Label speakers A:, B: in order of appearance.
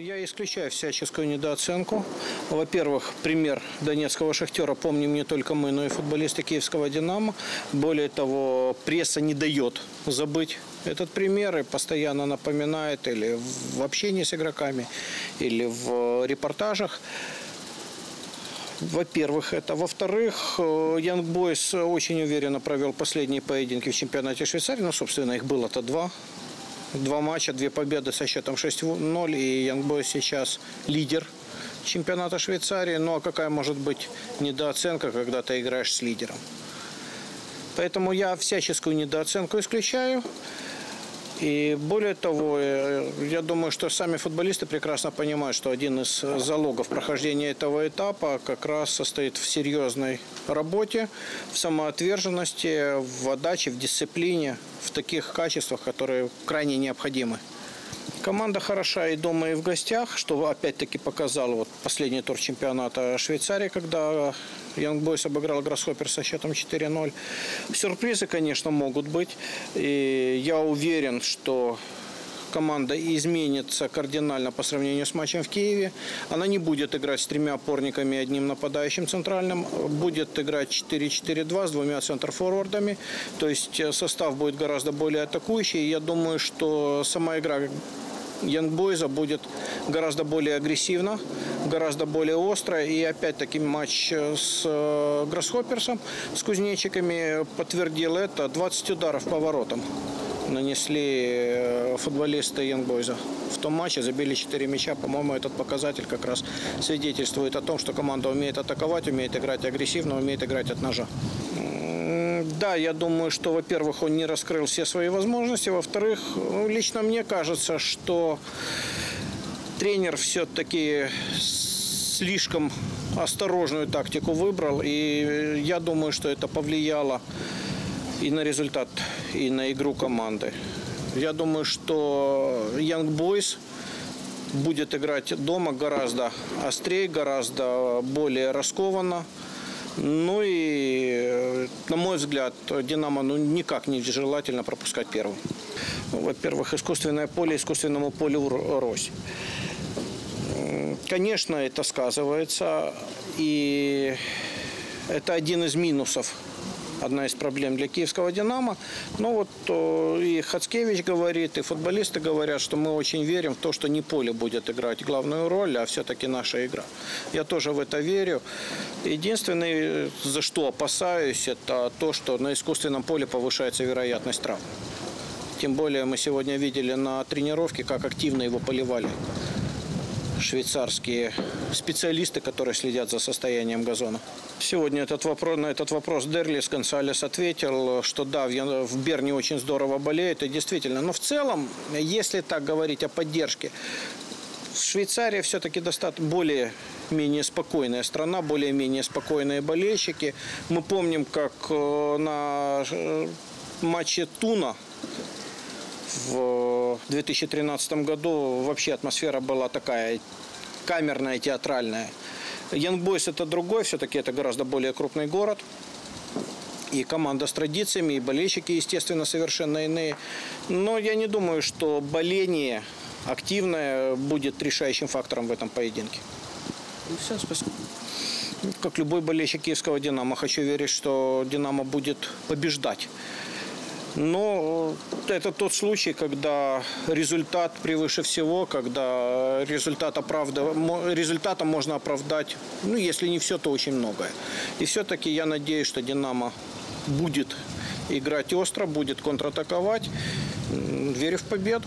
A: Я исключаю всяческую недооценку. Во-первых, пример донецкого «Шахтера» помним не только мы, но и футболисты киевского «Динамо». Более того, пресса не дает забыть этот пример и постоянно напоминает или в общении с игроками, или в репортажах. Во-первых, это. Во-вторых, Янг Бойс очень уверенно провел последние поединки в чемпионате Швейцарии. Ну, собственно, их было-то два. Два матча, две победы со счетом 6-0. И Янг Бойс сейчас лидер чемпионата Швейцарии. Ну, а какая может быть недооценка, когда ты играешь с лидером? Поэтому я всяческую недооценку исключаю. И более того, э, я думаю, что сами футболисты прекрасно понимают, что один из залогов прохождения этого этапа как раз состоит в серьезной работе, в самоотверженности, в отдаче, в дисциплине, в таких качествах, которые крайне необходимы. Команда хороша и дома, и в гостях, что опять-таки показал вот последний тур чемпионата Швейцарии, когда Young Boys обыграл Гроссхоппер со счетом 4-0. Сюрпризы, конечно, могут быть. И я уверен, что команда изменится кардинально по сравнению с матчем в Киеве. Она не будет играть с тремя опорниками и одним нападающим центральным. Будет играть 4-4-2 с двумя центрфорвардами. То есть э, состав будет гораздо более атакующий. Я думаю, что сама игра Янгбойза будет гораздо более агрессивно, гораздо более остро. И опять-таки матч с э, Гроссхопперсом, с кузнечиками подтвердил это. 20 ударов по воротам нанесли э, футболисты Янгбойза. В том матче забили 4 мяча. По-моему, этот показатель как раз свидетельствует о том, что команда умеет атаковать, умеет играть агрессивно, умеет играть от ножа. Да, я думаю, что, во-первых, он не раскрыл все свои возможности. Во-вторых, ну, лично мне кажется, что тренер все-таки слишком осторожную тактику выбрал. И я думаю, что это повлияло и на результат, и на игру команды. Я думаю, что Young Boys будет играть дома гораздо острее, гораздо более раскованно. Ну и, на мой взгляд, «Динамо» ну, никак не желательно пропускать первым. Во-первых, искусственное поле искусственному полю рось. Конечно, это сказывается, и это один из минусов одна из проблем для киевского «Динамо». Но вот и Хацкевич говорит, и футболисты говорят, что мы очень верим в то, что не поле будет играть главную роль, а все-таки наша игра. Я тоже в это верю. Единственное, за что опасаюсь, это то, что на искусственном поле повышается вероятность травм. Тем более мы сегодня видели на тренировке, как активно его поливали швейцарские специалисты, которые следят за состоянием газона. Сегодня этот вопрос, на этот вопрос Дерлис Гонсалес ответил, что да, в Берне очень здорово болеет, и действительно. Но в целом, если так говорить о поддержке, Швейцария все-таки достаточно более-менее спокойная страна, более-менее спокойные болельщики. Мы помним, как э, на э, матче Туна в 2013 году вообще атмосфера была такая камерная, театральная. Янгбойс это другой, все-таки это гораздо более крупный город. И команда с традициями, и болельщики, естественно, совершенно иные. Но я не думаю, что боление активное будет решающим фактором в этом поединке. И все, спасибо. Как любой болельщик киевского «Динамо», хочу верить, что «Динамо» будет побеждать. Но это тот случай, когда результат превыше всего, когда результат оправдав... результатом можно оправдать, ну, если не все, то очень многое. И все-таки я надеюсь, что «Динамо» будет играть остро, будет контратаковать. Верю в победу.